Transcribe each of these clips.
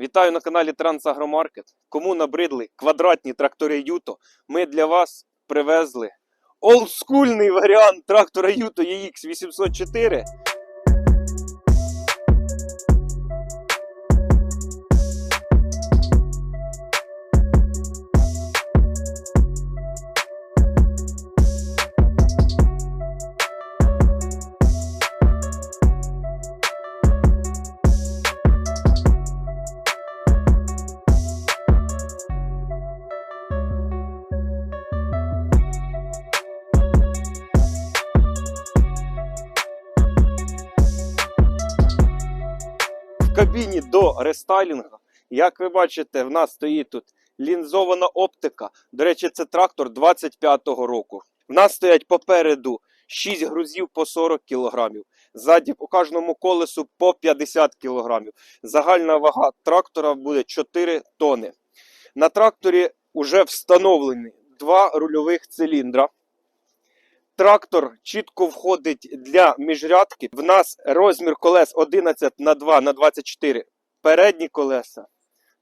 Вітаю на каналі Трансагромаркет. Кому набридли квадратні трактори Юто, ми для вас привезли олдскульний варіант трактора Юто EX804. Кабіні до рестайлінгу. Як ви бачите, в нас стоїть тут лінзована оптика. До речі, це трактор 25-го року. В нас стоять попереду 6 грузів по 40 кг. Ззаді по кожному колесу по 50 кг. Загальна вага трактора буде 4 тони. На тракторі вже встановлені два рульових циліндра. Трактор чітко входить для міжрядки. В нас розмір колес 11 на 2 на 24 передні колеса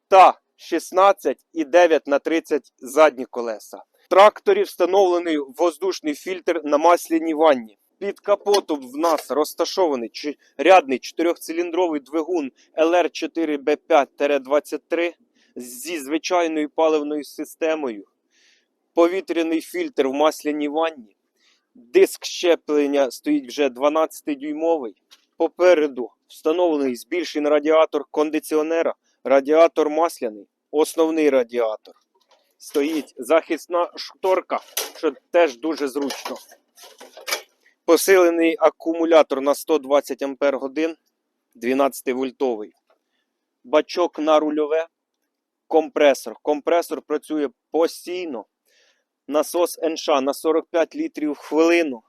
та 16 і 9 на 30 задні колеса. В тракторі встановлений воздушний фільтр на масляній ванні. Під капотом в нас розташований рядний чотирьохциліндровий двигун LR4B5-23 зі звичайною паливною системою, повітряний фільтр в масляній ванні. Диск щеплення стоїть вже 12-дюймовий. Попереду встановлений збільшений радіатор кондиціонера, радіатор масляний, основний радіатор. Стоїть захисна шторка, що теж дуже зручно. Посилений акумулятор на 120 Ампер годин, 12 вольтовий. Бачок на рульове, компресор. Компресор працює постійно насос НШ на 45 літрів в хвилину.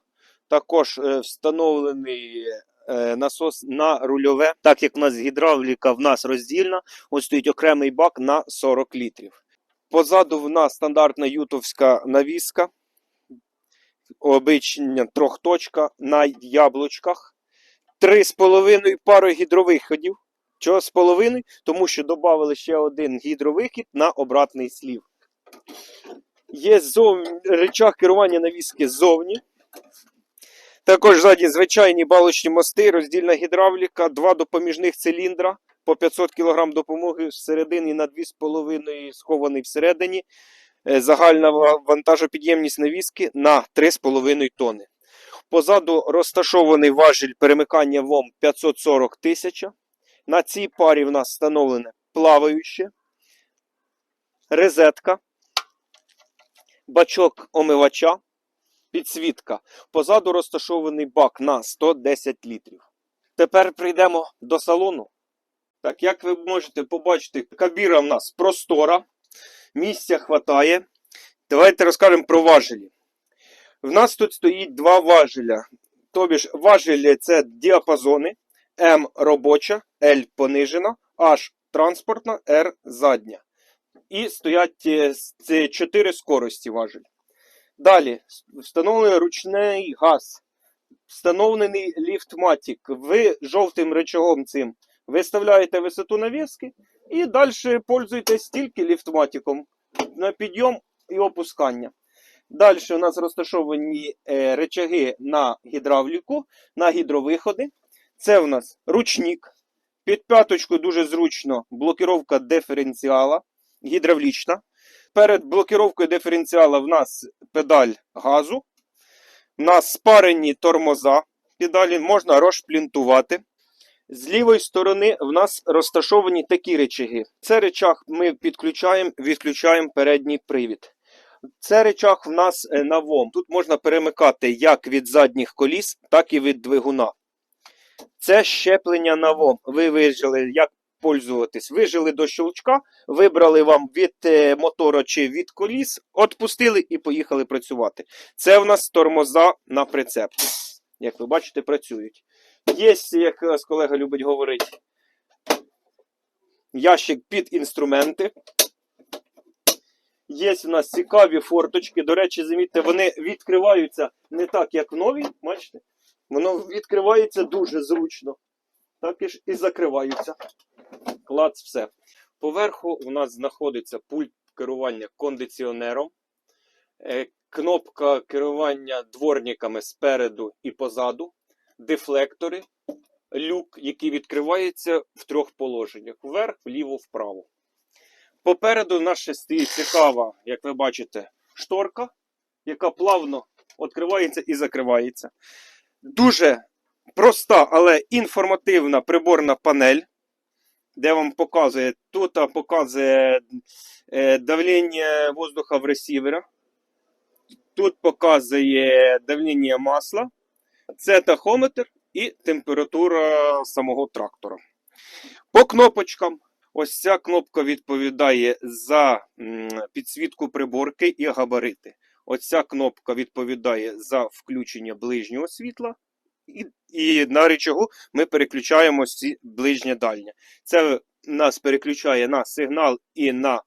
Також е, встановлений е, насос на рульове. Так як в нас гідравліка в нас роздільна, ось стоїть окремий бак на 40 літрів. Позаду в нас стандартна ютовська навіска, обичня трьохточка на яблучках. Три з половиною пари гідровиходів. Чого з половиною? Тому що додали ще один гідровихід на обратний слів. Є зовні, речах керування навіски ззовні. Також ззаді звичайні балочні мости, роздільна гідравліка, два допоміжних циліндра по 500 кг допомоги всередині на 2,5 схований всередині. Е, Загальна вантажопідємність навіски на 3,5 тонни. Позаду розташований важіль перемикання ВОМ 540 тисяч. На цій парі в нас встановлене плаваюче, резетка, бачок омивача, підсвітка. Позаду розташований бак на 110 літрів. Тепер прийдемо до салону. Так, як ви можете побачити, кабіра в нас простора, місця хватає. Давайте розкажемо про важелі. В нас тут стоїть два важеля. Тобі ж важелі це діапазони. М робоча, L понижена, H транспортна, R задня. І стоять е, це чотири скорості важель. Далі встановлений ручний газ, встановлений ліфтматік. Ви жовтим рычагом цим виставляєте висоту навіски і далі пользуєтесь тільки ліфтматиком на підйом і опускання. Далі у нас розташовані е, рычаги на гідравліку, на гідровиходи. Це у нас ручник. Під п'яточкою дуже зручно блокировка диференціала гідравлічна. Перед блокировкою диференціала в нас педаль газу. У нас спарені тормоза. Педалі можна розшплінтувати. З лівої сторони в нас розташовані такі речаги. Це речах ми підключаємо, відключаємо передній привід. Це речах в нас е, на ВОМ. Тут можна перемикати як від задніх коліс, так і від двигуна. Це щеплення на ВОМ. Ви вижили, як пользуватись. Вижили до щелчка, вибрали вам від е, мотора чи від коліс, отпустили і поїхали працювати. Це в нас тормоза на прицепці. Як ви бачите, працюють. Є, як нас колега любить говорити, ящик під інструменти. Є у нас цікаві форточки. До речі, замітьте, вони відкриваються не так, як нові. Бачите? Воно відкривається дуже зручно. Так і ж і закриваються. Клац, все. Поверху у нас знаходиться пульт керування кондиціонером, е, кнопка керування дворниками спереду і позаду, дефлектори, люк, який відкривається в трьох положеннях: вверх, вліво, вправо. Попереду в нас ще стоїть цікава, як ви бачите, шторка, яка плавно відкривається і закривається. Дуже проста, але інформативна приборна панель, де вам показує, тут показує е, давлення воздуха в ресівера, тут показує давлення масла, це тахометр і температура самого трактора. По кнопочкам. Ось ця кнопка відповідає за підсвітку приборки і габарити. Ось ця кнопка відповідає за включення ближнього світла. І, і на речагу ми переключаємо ближнє дальнє. Це нас переключає на сигнал і на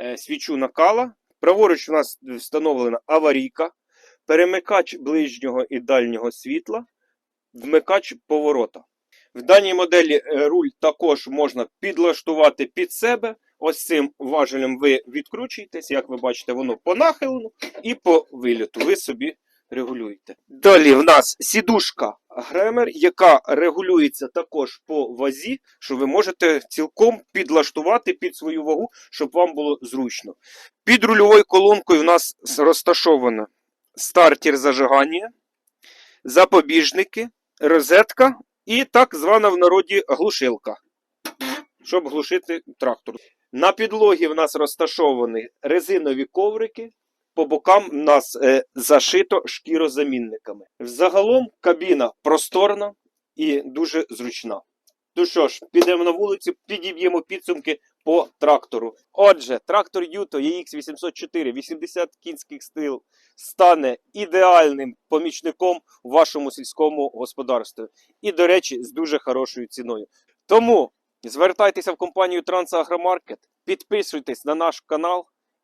е, свічу накала. Праворуч у нас встановлена аварійка, перемикач ближнього і дальнього світла, вмикач поворота. В даній моделі е, руль також можна підлаштувати під себе. Ось цим важелем ви відкручуєтесь, як ви бачите, воно по нахилу і по виліту. Ви собі регулюєте. Далі в нас сідушка Гремер, яка регулюється також по вазі, що ви можете цілком підлаштувати під свою вагу, щоб вам було зручно. Під рульовою колонкою в нас розташовано стартер зажигання, запобіжники, розетка і так звана в народі глушилка, щоб глушити трактор. На підлогі в нас розташовані резинові коврики. По бокам в нас е, зашито шкірозамінниками. Взагалом кабіна просторна і дуже зручна. Ну що ж, підемо на вулицю, підіб'ємо підсумки по трактору. Отже, трактор Юто EX804 80 кінських сил стане ідеальним помічником у вашому сільському господарстві. І, до речі, з дуже хорошою ціною. Тому звертайтеся в компанію Трансагромаркет, підписуйтесь на наш канал